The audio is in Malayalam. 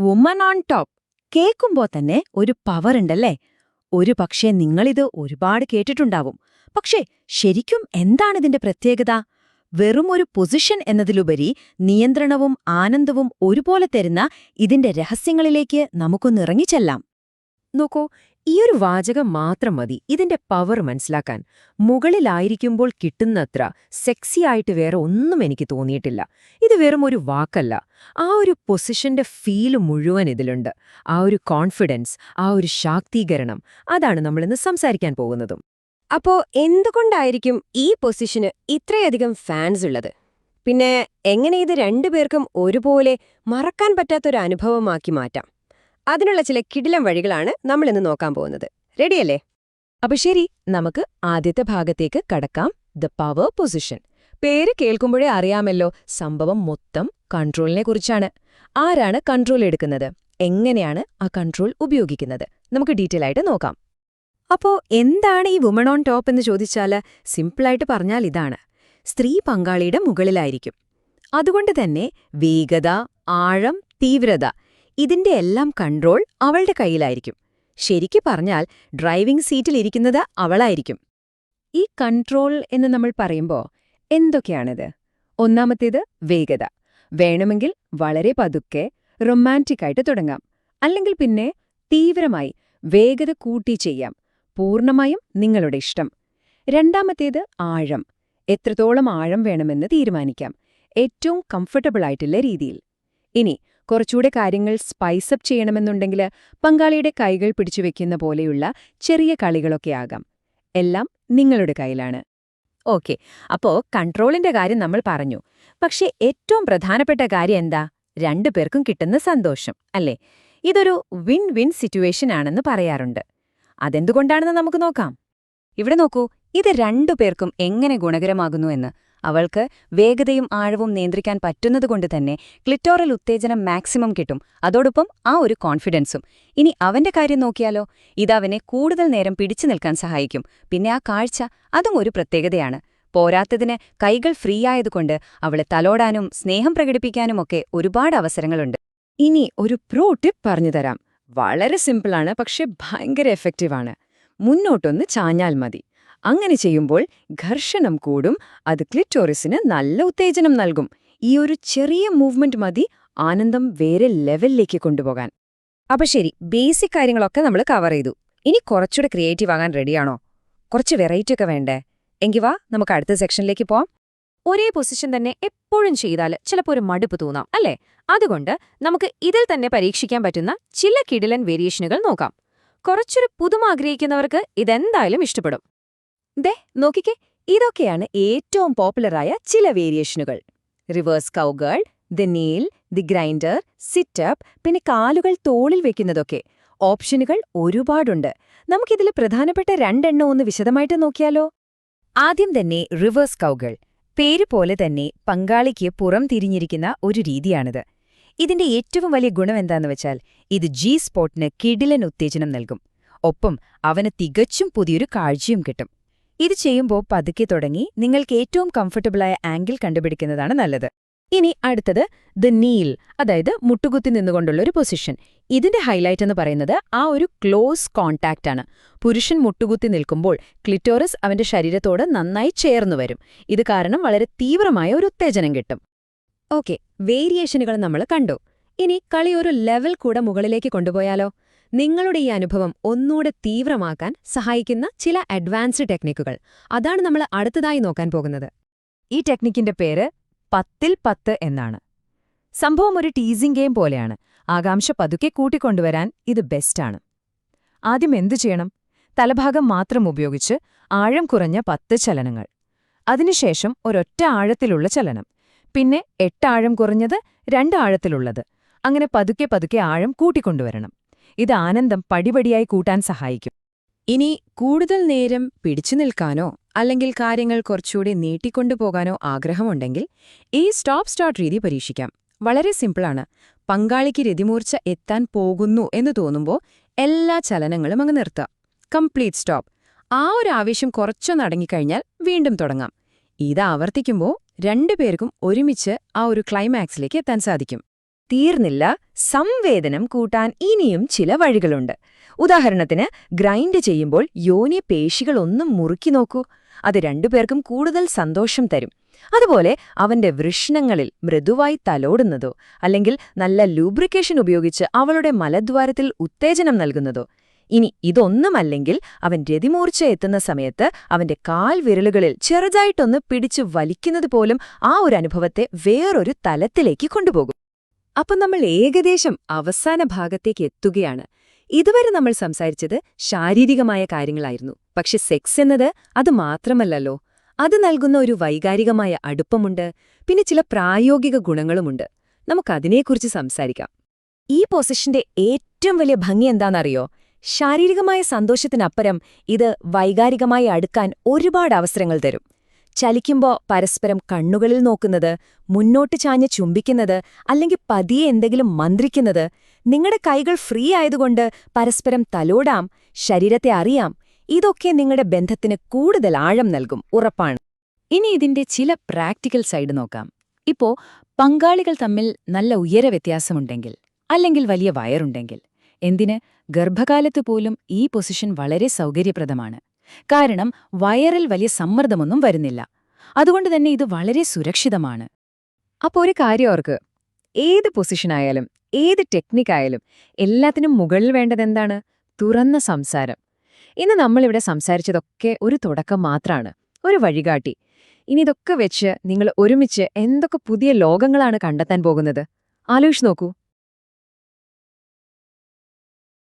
വുമൺ ഓൺ ടോപ്പ് കേൾക്കുമ്പോ തന്നെ ഒരു പവർ ഉണ്ടല്ലേ? ഒരു പക്ഷേ നിങ്ങളിത് ഒരുപാട് കേട്ടിട്ടുണ്ടാവും. പക്ഷേ ശരിക്കും എന്താണിതിന്റെ പ്രത്യേകത? വെറും ഒരു പൊസിഷൻ എന്നതിലുപരി നിയന്ത്രണവും ആനന്ദവും ഒരുപോലെ തരുന്ന ഇതിന്റെ രഹസ്യങ്ങളിലേക്ക് നമുക്കൊന്നിറങ്ങിച്ചെല്ലാം നോക്കൂ ഈയൊരു വാചകം മാത്രം മതി. ഇതിന്റെ പവർ മനസ്സിലാക്കാൻ. മുകളിലായിരിക്കുമ്പോൾ കിട്ടുന്നത്ര സെക്സി ആയിട്ട് വേറെ ഒന്നും എനിക്ക് തോന്നിയിട്ടില്ല. ഇത് വെറും ഒരു വാക്കല്ല. ആ ഒരു പൊസിഷന്റെ ഫീൽ മുഴുവൻ ഇതിലുണ്ട്. ആ ഒരു കോൺഫിഡൻസ് ആ ഒരു ശാക്തീകരണം അതാണ് നമ്മളിന്ന് സംസാരിക്കാൻ പോകുന്നതും. അപ്പോ എന്തുകൊണ്ടായിരിക്കും ഈ പൊസിഷന് ഇത്രയധികം ഫാൻസ് ഉള്ളത്? പിന്നെ എങ്ങനെ ഇത് രണ്ടുപേർക്കും ഒരുപോലെ മറക്കാൻ പറ്റാത്തൊരു അനുഭവമാക്കി മാറ്റാം? അതിനുള്ള ചില കിടിലം വഴികളാണ് നമ്മൾ ഇന്ന് നോക്കാൻ പോകുന്നത്. റെഡിയല്ലേ അപ്പൊ ശരി നമുക്ക് ആദ്യത്തെ ഭാഗത്തേക്ക് കടക്കാം. ദ പവർ പൊസിഷൻ പേര് കേൾക്കുമ്പോഴേ അറിയാമല്ലോ സംഭവം മൊത്തം കൺട്രോളിനെ കുറിച്ചാണ്. ആരാണ് കൺട്രോൾ എടുക്കുന്നത്? എങ്ങനെയാണ് ആ കൺട്രോൾ ഉപയോഗിക്കുന്നത്? നമുക്ക് ഡീറ്റെയിൽ ആയിട്ട് നോക്കാം. അപ്പോ എന്താണ് ഈ വുമൺ ഓൺ ടോപ്പ് എന്ന് ചോദിച്ചാൽ സിമ്പിളായിട്ട് പറഞ്ഞാൽ ഇതാണ്. സ്ത്രീ പങ്കാളിയുടെ മുകളിലായിരിക്കും. അതുകൊണ്ട് തന്നെ വേഗത ആഴം തീവ്രത ഇതിന്റെ എല്ലാം കൺട്രോൾ അവളുടെ കയ്യിലായിരിക്കും. ശരിക്കു പറഞ്ഞാൽ ഡ്രൈവിംഗ് സീറ്റിൽ ഇരിക്കുന്നത് അവളായിരിക്കും. ഈ കൺട്രോൾ എന്ന് നമ്മൾ പറയുമ്പോൾ എന്തൊക്കെയാണിത്? ഒന്നാമത്തേത് വേഗത. വേണമെങ്കിൽ വളരെ പതുക്കെ റൊമാന്റിക്കായിട്ട് തുടങ്ങാം. അല്ലെങ്കിൽ പിന്നെ തീവ്രമായി വേഗത കൂട്ടി ചെയ്യാം. പൂർണമായും നിങ്ങളുടെ ഇഷ്ടം. രണ്ടാമത്തേത് ആഴം. എത്രത്തോളം ആഴം വേണമെന്ന് തീരുമാനിക്കാം. ഏറ്റവും കംഫർട്ടബിളായിട്ടുള്ള രീതിയിൽ. ഇനി കുറച്ചുകൂടെ കാര്യങ്ങൾ സ്പൈസപ്പ് ചെയ്യണമെന്നുണ്ടെങ്കിൽ പങ്കാളിയുടെ കൈകൾ പിടിച്ചുവെക്കുന്ന പോലെയുള്ള ചെറിയ കളികളൊക്കെ ആകാം. എല്ലാം നിങ്ങളുടെ കയ്യിലാണ്. ഓക്കെ. അപ്പോ കൺട്രോളിന്റെ കാര്യം നമ്മൾ പറഞ്ഞു. പക്ഷേ ഏറ്റവും പ്രധാനപ്പെട്ട കാര്യം എന്താ? രണ്ടുപേർക്കും കിട്ടുന്ന സന്തോഷം അല്ലേ? ഇതൊരു വിൻ വിൻ സിറ്റുവേഷൻ ആണെന്ന് പറയാറുണ്ട്. അതെന്തുകൊണ്ടാണെന്ന് നമുക്ക് നോക്കാം. ഇവിടെ നോക്കൂ ഇത് രണ്ടുപേർക്കും എങ്ങനെ ഗുണകരമാകുന്നു എന്ന്. അവൾക്ക് വേഗതയും ആഴവും നിയന്ത്രിക്കാൻ പറ്റുന്നതുകൊണ്ട് തന്നെ ക്ലിറ്റോറൽ ഉത്തേജനം മാക്സിമം കിട്ടും. അതോടൊപ്പം ആ ഒരു കോൺഫിഡൻസും. ഇനി അവന്റെ കാര്യം നോക്കിയാലോ? ഇതവനെ കൂടുതൽ നേരം പിടിച്ചു നിൽക്കാൻ സഹായിക്കും. പിന്നെ ആ കാഴ്ച അതും ഒരു പ്രത്യേകതയാണ്. പോരാത്തതിന് കൈകൾ ഫ്രീ ആയതുകൊണ്ട് അവളെ തലോടാനും സ്നേഹം പ്രകടിപ്പിക്കാനുമൊക്കെ ഒരുപാട് അവസരങ്ങളുണ്ട്. ഇനി ഒരു പ്രോ ടിപ്പ് പറഞ്ഞുതരാം വളരെ സിമ്പിളാണ് പക്ഷെ ഭയങ്കര എഫക്റ്റീവാണ്. മുന്നോട്ടൊന്ന് ചാഞ്ഞാൽ മതി. അങ്ങനെ ചെയ്യുമ്പോൾ ഘർഷണം കൂടും അത് ക്ലിറ്റോറിസിന് നല്ല ഉത്തേജനം നൽകും. ഈ ഒരു ചെറിയ മൂവ്മെന്റ് മതി ആനന്ദം വേറെ ലെവലിലേക്ക് കൊണ്ടുപോകാൻ. അപ്പൊ ശരി ബേസിക് കാര്യങ്ങളൊക്കെ നമ്മൾ കവർ ചെയ്തു. ഇനി കുറച്ചുകൂടെ ക്രിയേറ്റീവ് ആകാൻ റെഡിയാണോ കുറച്ച് വെറൈറ്റി ഒക്കെ വേണ്ടേ? എങ്കി വാ നമുക്ക് അടുത്ത സെക്ഷനിലേക്ക് പോവാം. ഒരേ പൊസിഷൻ തന്നെ എപ്പോഴും ചെയ്താൽ ചിലപ്പോൾ ഒരു മടുപ്പ് തോന്നാം അല്ലേ? അതുകൊണ്ട് നമുക്ക് ഇതിൽ തന്നെ പരീക്ഷിക്കാൻ പറ്റുന്ന ചില കിടിലൻ വേരിയേഷനുകൾ നോക്കാം. കുറച്ചൊരു പുതുമ ആഗ്രഹിക്കുന്നവർക്ക് ഇതെന്തായാലും ഇഷ്ടപ്പെടും. ദേ നോക്കിക്കേ ഇതൊക്കെയാണ് ഏറ്റവും പോപ്പുലറായ ചില വേരിയേഷനുകൾ. Reverse cowgirl the kneel the grinder sit up പിന്നെ കാലുകൾ തോളിൽ വെക്കുന്നതൊക്കെ. ഓപ്ഷനുകൾ ഒരുപാടുണ്ട്. നമുക്കിതിൽ പ്രധാനപ്പെട്ട രണ്ടെണ്ണം ഒന്ന് വിശദമായിട്ട് നോക്കിയാലോ? ആദ്യം തന്നെ റിവേഴ്സ് കൗഗൾ. പേര് പോലെ തന്നെ പങ്കാളിക്ക് പുറം തിരിഞ്ഞിരിക്കുന്ന ഒരു രീതിയാണിത്. ഇതിന്റെ ഏറ്റവും വലിയ ഗുണം എന്താന്ന് വെച്ചാൽ ഇത് ജി സ്പോട്ടിന് കിടിലൻ ഉത്തേജനം നൽകും. ഒപ്പം അവന് തികച്ചും പുതിയൊരു കാഴ്ചയും കിട്ടും. ഇത് ചെയ്യുമ്പോൾ പതുക്കെ തുടങ്ങി നിങ്ങൾക്ക് ഏറ്റവും കംഫർട്ടബിളായ ആംഗിൾ കണ്ടുപിടിക്കുന്നതാണ് നല്ലത്. ഇനി അടുത്തത് ദ നീൽ അതായത് മുട്ടുകുത്തി നിന്നുകൊണ്ടുള്ള ഒരു പൊസിഷൻ ഇതിന്റെ ഹൈലൈറ്റ് എന്ന് പറയുന്നത് ആ ഒരു ക്ലോസ് കോൺടാക്റ്റ് ആണ്. പുരുഷൻ മുട്ടുകുത്തി നിൽക്കുമ്പോൾ ക്ലിറ്റോറസ് അവന്റെ ശരീരത്തോട് നന്നായി ചേർന്നു വരും. ഇത് കാരണം വളരെ തീവ്രമായ ഒരു ഉത്തേജനം കിട്ടും. ഓക്കെ വേരിയേഷനുകൾ നമ്മൾ കണ്ടു. ഇനി കളി ഒരു ലെവൽ കൂടെ മുകളിലേക്ക് കൊണ്ടുപോയാലോ? നിങ്ങളുടെ ഈ അനുഭവം ഒന്നുകൂടെ തീവ്രമാക്കാൻ സഹായിക്കുന്ന ചില അഡ്വാൻസ്ഡ് ടെക്നിക്കുകൾ. അതാണ് നമ്മൾ അടുത്തതായി നോക്കാൻ പോകുന്നത്. ഈ ടെക്നിക്കിന്റെ പേര് പത്തിൽ പത്ത് എന്നാണ്. സംഭവം ഒരു ടീസിംഗ് ഗെയിം പോലെയാണ്. ആകാംക്ഷ പതുക്കെ കൂട്ടിക്കൊണ്ടുവരാൻ ഇത് ബെസ്റ്റാണ്. ആദ്യം എന്തു ചെയ്യണം? തലഭാഗം മാത്രം ഉപയോഗിച്ച് ആഴം കുറഞ്ഞ പത്ത് ചലനങ്ങൾ. അതിനുശേഷം ഒരൊറ്റ ആഴത്തിലുള്ള ചലനം. പിന്നെ എട്ടാഴം കുറഞ്ഞത് രണ്ടാഴത്തിലുള്ളത് അങ്ങനെ പതുക്കെ പതുക്കെ ആഴം കൂട്ടിക്കൊണ്ടുവരണം. ഇത് ആനന്ദം പടിപടിയായി കൂട്ടാൻ സഹായിക്കും. ഇനി കൂടുതൽ നേരം പിടിച്ചു നിൽക്കാനോ അല്ലെങ്കിൽ കാര്യങ്ങൾ കുറച്ചുകൂടി നീട്ടിക്കൊണ്ടുപോകാനോ ആഗ്രഹമുണ്ടെങ്കിൽ ഈ സ്റ്റോപ്പ് സ്റ്റാർട്ട് രീതി പരീക്ഷിക്കാം. വളരെ സിമ്പിളാണ്. പങ്കാളിക്ക് രതിമൂർച്ച എത്താൻ പോകുന്നു എന്ന് തോന്നുമ്പോൾ എല്ലാ ചലനങ്ങളും അങ്ങ് നിർത്താം കംപ്ലീറ്റ് സ്റ്റോപ്പ്. ആ ഒരു ആവേശം കുറച്ചൊന്നടങ്ങിക്കഴിഞ്ഞാൽ വീണ്ടും തുടങ്ങാം. ഇത് ആവർത്തിക്കുമ്പോൾ രണ്ടുപേർക്കും ഒരുമിച്ച് ആ ഒരു ക്ലൈമാക്സിലേക്ക് എത്താൻ സാധിക്കും. തീർന്നില്ല സംവേദനം കൂട്ടാൻ ഇനിയും ചില വഴികളുണ്ട്. ഉദാഹരണത്തിന് ഗ്രൈൻഡ് ചെയ്യുമ്പോൾ യോനി പേശികളൊന്നും മുറുക്കി നോക്കൂ. അത് രണ്ടുപേർക്കും കൂടുതൽ സന്തോഷം തരും. അതുപോലെ അവന്റെ വൃഷ്ണങ്ങളിൽ മൃദുവായി തലോടുന്നതോ അല്ലെങ്കിൽ നല്ല ലൂബ്രിക്കേഷൻ ഉപയോഗിച്ച് അവളുടെ മലദ്വാരത്തിൽ ഉത്തേജനം നൽകുന്നതോ. ഇനി ഇതൊന്നുമല്ലെങ്കിൽ അവൻ രതിമൂർച്ച എത്തുന്ന സമയത്ത് അവന്റെ കാൽ വിരലുകളിൽ ചെറുതായിട്ടൊന്ന് പിടിച്ചു വലിക്കുന്നത് പോലും ആ ഒരു അനുഭവത്തെ വേറൊരു തലത്തിലേക്ക് കൊണ്ടുപോകും. അപ്പൊ നമ്മൾ ഏകദേശം അവസാന ഭാഗത്തേക്ക് എത്തുകയാണ്. ഇതുവരെ നമ്മൾ സംസാരിച്ചത് ശാരീരികമായ കാര്യങ്ങളായിരുന്നു. പക്ഷെ സെക്സ് എന്നത് അത് മാത്രമല്ലല്ലോ. അത് നൽകുന്ന ഒരു വൈകാരികമായ അടുപ്പമുണ്ട്. പിന്നെ ചില പ്രായോഗിക ഗുണങ്ങളുമുണ്ട്. നമുക്കതിനെക്കുറിച്ച് സംസാരിക്കാം. ഈ പൊസിഷന്റെ ഏറ്റവും വലിയ ഭംഗി എന്താണെന്നറിയോ? ശാരീരികമായ സന്തോഷത്തിനപ്പുറം ഇത് വൈകാരികമായി അടുക്കാൻ ഒരുപാട് അവസരങ്ങൾ തരും. ചലിക്കുമ്പോ പരസ്പരം കണ്ണുകളിൽ നോക്കുന്നത് മുന്നോട്ട് ചാഞ്ഞ് ചുംബിക്കുന്നത് അല്ലെങ്കിൽ പതിയെ എന്തെങ്കിലും മന്ത്രിക്കുന്നത് നിങ്ങളുടെ കൈകൾ ഫ്രീ ആയതുകൊണ്ട് പരസ്പരം തലോടാം ശരീരത്തെ അറിയാം ഇതൊക്കെ നിങ്ങളുടെ ബന്ധത്തിന് കൂടുതൽ ആഴം നൽകും ഉറപ്പാണ്. ഇനി ഇതിന്റെ ചില പ്രാക്ടിക്കൽ സൈഡ് നോക്കാം. ഇപ്പോ പങ്കാളികൾ തമ്മിൽ നല്ല ഉയര വ്യത്യാസമുണ്ടെങ്കിൽ അല്ലെങ്കിൽ വലിയ വയറുണ്ടെങ്കിൽ എന്തിന് ഗർഭകാലത്ത് പോലും ഈ പൊസിഷൻ വളരെ സൗകര്യപ്രദമാണ്. കാരണം വയറിൽ വലിയ സമ്മർദ്ദമൊന്നും വരുന്നില്ല. അതുകൊണ്ട് തന്നെ ഇത് വളരെ സുരക്ഷിതമാണ്. അപ്പോൾ ഒരു കാര്യം ഓർക്ക്. ഏത് പൊസിഷനായാലും ഏത് ടെക്നിക്കായാലും എല്ലാത്തിനും മുകളിൽ വേണ്ടതെന്താണ് തുറന്ന സംസാരം. ഇന്ന് നമ്മളിവിടെ സംസാരിച്ചതൊക്കെ ഒരു തുടക്കം മാത്രമാണ് ഒരു വഴികാട്ടി. ഇനി ഇതൊക്കെ വെച്ച് നിങ്ങൾ ഒരുമിച്ച് എന്തൊക്കെ പുതിയ ലോകങ്ങളാണ് കണ്ടെത്താൻ പോകുന്നത്? ആലോചിച്ച് നോക്കൂ.